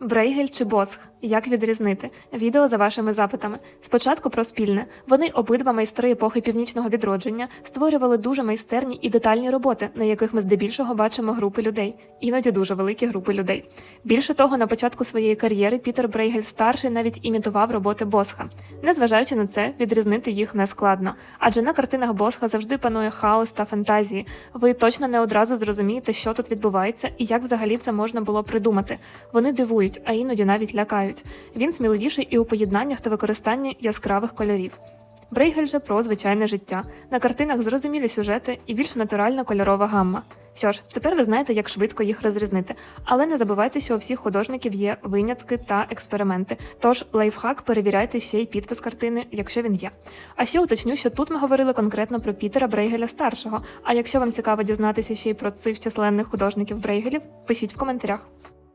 Брейгель чи Босх? Як відрізнити? Відео за вашими запитами. Спочатку про спільне. Вони обидва майстри епохи північного відродження створювали дуже майстерні і детальні роботи, на яких ми здебільшого бачимо групи людей, іноді дуже великі групи людей. Більше того, на початку своєї кар'єри Пітер Брейгель старший навіть імітував роботи Босха. Незважаючи на це, відрізнити їх не складно, адже на картинах Босха завжди панує хаос та фантазії. Ви точно не одразу зрозумієте, що тут відбувається і як взагалі це можна було придумати. Вони дивують, а іноді навіть лякають. Він сміливіший і у поєднаннях та використанні яскравих кольорів. Брейгель же про звичайне життя. На картинах зрозумілі сюжети і більш натуральна кольорова гамма. Що ж, тепер ви знаєте, як швидко їх розрізнити. Але не забувайте, що у всіх художників є винятки та експерименти. Тож лайфхак перевіряйте ще й підпис картини, якщо він є. А ще уточню, що тут ми говорили конкретно про Пітера Брейгеля старшого. А якщо вам цікаво дізнатися ще й про цих численних художників Брейгелів, пишіть в коментарях.